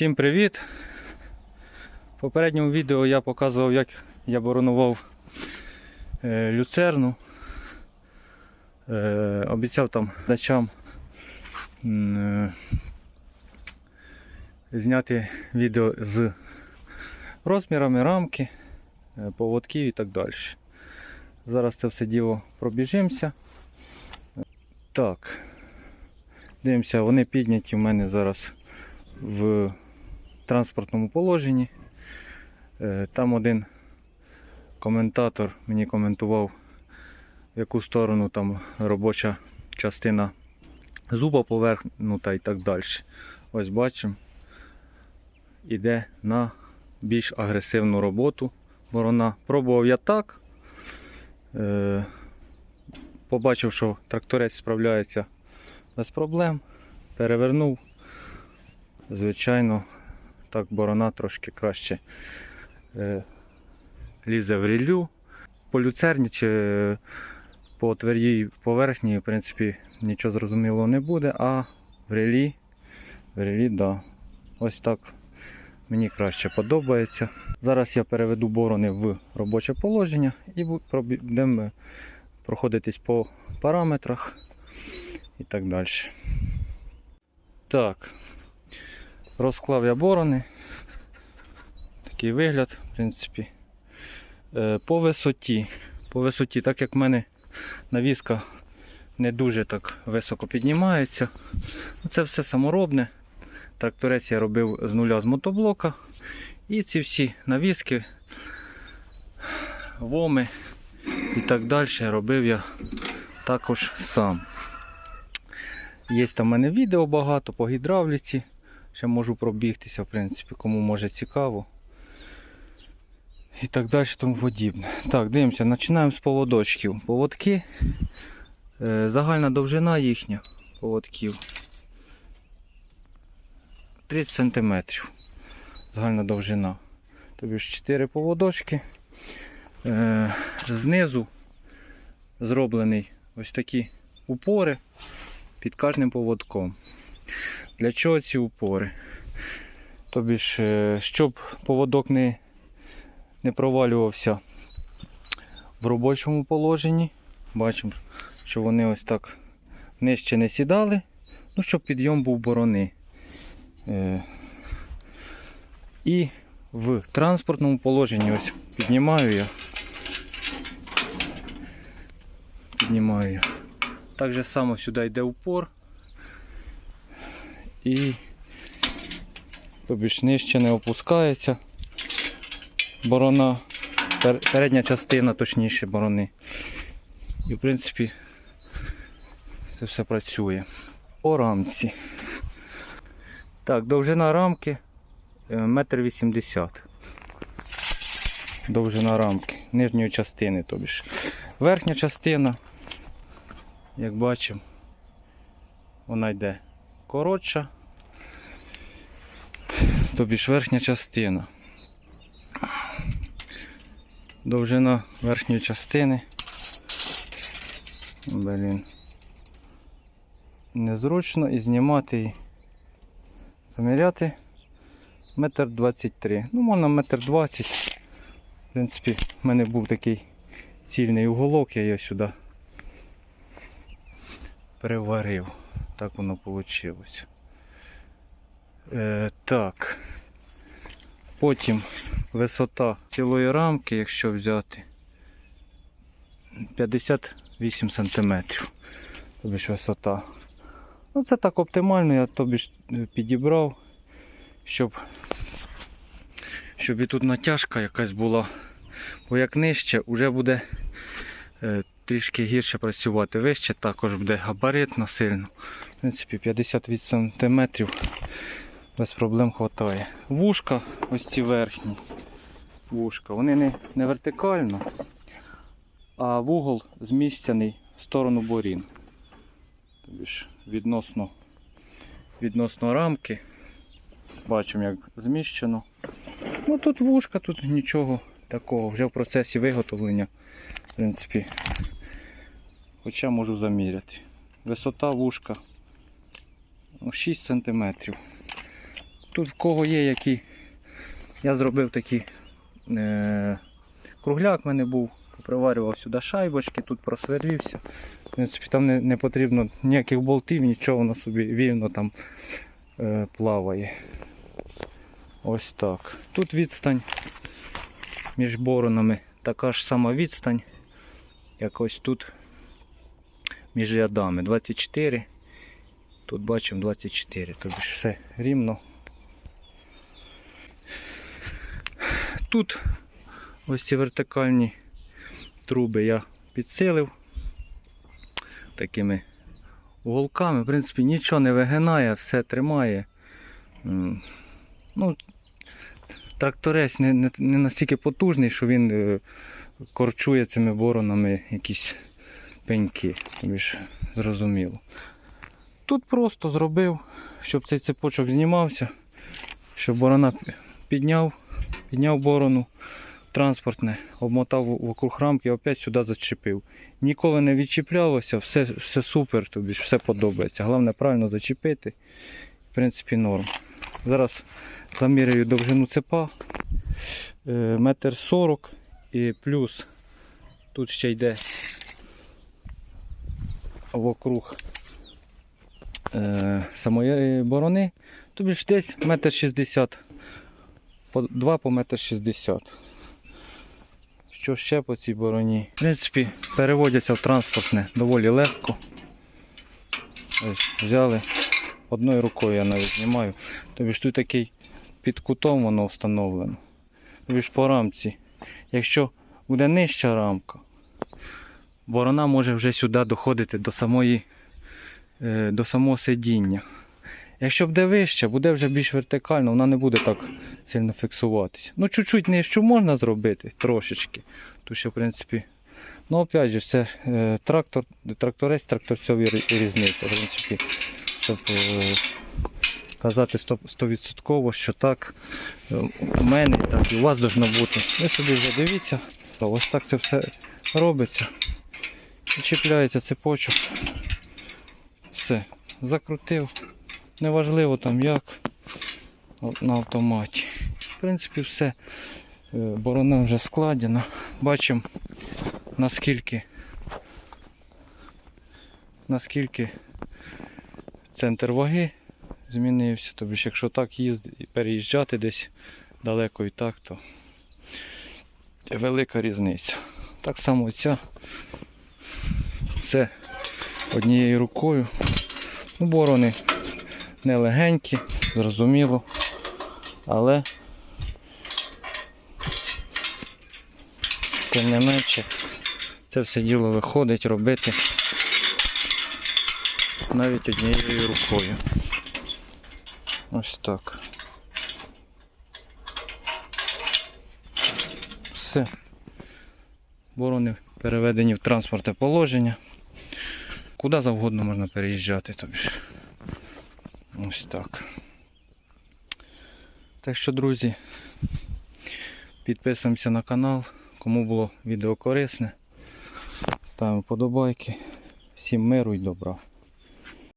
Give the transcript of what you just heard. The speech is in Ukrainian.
Всім привіт! В попередньому відео я показував, як я боронував е, люцерну. Е, обіцяв там дачам е, зняти відео з розмірами рамки, поводків і так далі. Зараз це все діло пробіжимося. Так. Дивимося, вони підняті в мене зараз в транспортному положенні. Е, Там один коментатор мені коментував, в яку сторону там робоча частина зуба повернута і так далі. Ось бачимо, іде на більш агресивну роботу борона. Пробував я так. Е, Побачив, що тракторець справляється без проблем. Перевернув. Звичайно, так борона трошки краще е, лізе в ріллю. По люцерні чи по твердій поверхні, в принципі, нічого зрозумілого не буде, а в рілі, в рілі, да. Ось так мені краще подобається. Зараз я переведу борони в робоче положення і будемо проходитись по параметрах і так далі. Так, розклав я борони. Такий вигляд, в принципі. Е, По висоті. По висоті, так як в мене навіска не дуже так високо піднімається. ну, Це все саморобне. Тракторець я робив з нуля з мотоблока. І ці всі навіски, воми і так далі робив я також сам. Є там в мене відео багато по гідравліці. Ще можу пробігтися, в принципі, кому може цікаво. І так далі, тому подібне. Так, дивимося, починаємо з поводочків. Поводки. е, Загальна довжина їхня поводків. 30 см. Загальна довжина. Тобі ж 4 поводочки. Е, Знизу зроблений ось такі упори під кожним поводком. Для чого ці упори? Тобі ж, е, щоб поводок не, не провалювався в робочому положенні. Бачимо, що вони ось так нижче не сідали, ну, щоб підйом був борони. Е, І в транспортному положенні ось піднімаю я. Піднімаю я. Так же само сюди йде упор. І тобі ж нижче не опускається борона, передня частина, точніше борони. І в принципі це все працює. По рамці. Так, довжина рамки е, метр вісімдесят. Довжина рамки, нижньої частини, тобі ж. Верхня частина, як бачимо, вона йде коротша, тобі ж верхня частина. Довжина верхньої частини. Блін. Незручно і знімати її. Заміряти метр двадцять три. Ну, можна метр двадцять. В принципі, в мене був такий цільний уголок, я його сюди приварив. Так воно вийшло. Е, так. Потім висота цілої рамки, якщо взяти 58 см. Тобі ж висота. Ну це так оптимально, я тобі ж е, підібрав, щоб, щоб і тут натяжка якась була. Бо як нижче, вже буде е, трішки гірше працювати. Вище також буде габаритно сильно. В принципі, 58 см без проблем вистачає. Вушка, ось ці верхні вушка, вони не, не вертикально, а вугол змістяний в сторону борін. Тобі ж відносно, відносно рамки. Бачимо, як зміщено. Ну тут вушка, тут нічого такого, вже в процесі виготовлення. В принципі, хоча можу заміряти. Висота вушка 6 см. тут в кого є які. Я зробив такий е, кругляк в мене був, поприварював сюди шайбочки, тут просверлився. В принципі, там не, не потрібно ніяких болтів, нічого, воно собі вільно там е, плаває. Ось так. Тут відстань між боронами така ж сама відстань, як ось тут між рядами. 24. Тут бачимо 24, тобто все рівно. Тут ось ці вертикальні труби я підсилив такими уголками. В принципі, нічого не вигинає, все тримає. Ну, тракторець не, не, не настільки потужний, що він е, корчує цими боронами якісь пеньки. Тобі ж зрозуміло. Тут просто зробив, щоб цей цепочок знімався, щоб борона підняв, підняв борону транспортне, обмотав вокруг рамки, і опять сюди зачепив. Ніколи не відчіплялося, все, все супер, тобі все подобається. Головне правильно зачепити. В принципі, норм. Зараз заміряю довжину цепа. е, Метр сорок і плюс тут ще йде вокруг е, самої борони. Тобі ж десь метр шістдесят. Два по метр шістдесят. Що ще по цій бороні? В принципі, переводяться в транспортне доволі легко. Ось, взяли. Одною рукою я навіть знімаю. Тобі ж тут такий під кутом воно встановлено. Тобі ж по рамці. Якщо буде нижча рамка, борона може вже сюди доходити до самої до самого сидіння. Якщо буде вище, буде вже більш вертикально, вона не буде так сильно фіксуватися. Ну, чуть-чуть нижче можна зробити, трошечки. Тут ще, в принципі. Ну, опять же, це е, трактор, тракторець, тракторцьові рі- різниця. В принципі, щоб е, казати 100%, 100% що так е, у мене, так і у вас должно бути. Ви собі вже дивіться, ось так це все робиться. І чіпляється цепочок. Все, закрутив. Неважливо там як. На автоматі. В принципі, все. Е, Борона вже складена. Бачимо наскільки наскільки центр ваги змінився. Тобто, якщо так їздити, переїжджати десь далеко і так, то велика різниця. Так само ця все однією рукою. Ну, борони не легенькі, зрозуміло, але тим не менше це все діло виходить робити навіть однією рукою. Ось так. Все. Борони переведені в транспортне положення. Куди завгодно можна переїжджати тобі ж. Ось так. Так що, друзі, підписуємося на канал. Кому було відео корисне, ставимо подобайки. Всім миру і добра.